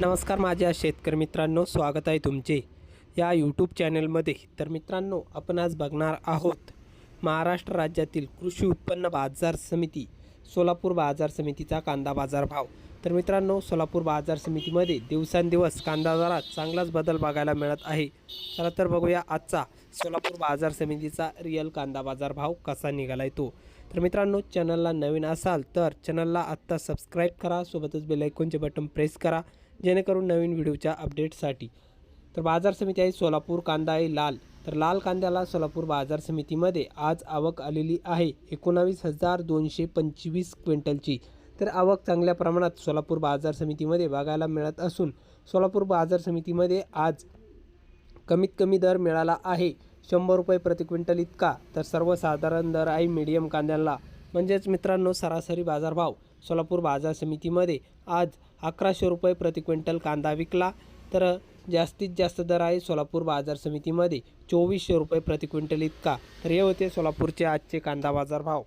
नमस्कार माझ्या शेतकरी मित्रांनो स्वागत आहे तुमचे या यूट्यूब चॅनलमध्ये तर मित्रांनो आपण आज बघणार आहोत महाराष्ट्र राज्यातील कृषी उत्पन्न बाजार समिती सोलापूर बाजार समितीचा कांदा बाजार भाव. तर मित्रांनो सोलापूर बाजार समितीमध्ये दिवसांदिवस कांदा दरात चांगलाच बदल बघायला मिळत आहे. चला तर बघूया आजचा सोलापूर बाजार समितीचा रिअल कांदा बाजार भाव कसा निघाला आहे तो. तर मित्रांनो चॅनलला नवीन असाल तर चॅनलला आत्ता सबस्क्राईब करा सोबतच बेलायकोनचे बटन प्रेस करा. जेणेकरून नवीन व्हिडिओच्या अपडेटसाठी. तर बाजार समिती आहे सोलापूर कांदा आहे लाल. तर लाल कांद्याला सोलापूर बाजार समितीमध्ये आज आवक आलेली आहे. एकोणावीस हजार दोनशे पंचवीस क्विंटलची. तर आवक चांगल्या प्रमाणात सोलापूर बाजार समितीमध्ये बघायला मिळत असून सोलापूर बाजार समितीमध्ये आज कमीत कमी दर मिळाला आहे. शंभर रुपये प्रति क्विंटल इतका. तर सर्वसाधारण दर आहे मीडियम कांद्याला. म्हणजेच मित्रांनो सरासरी बाजारभाव सोलापूर बाजार समितीमध्ये आज अकराशे रुपये प्रति क्विंटल कांदा विकला. तर जास्तीत जास्त दर आहे सोलापूर बाजार समितीमध्ये चोवीसशे रुपये प्रति क्विंटल इतका. तर हे होते सोलापूरचे आजचे कांदा बाजार भाव.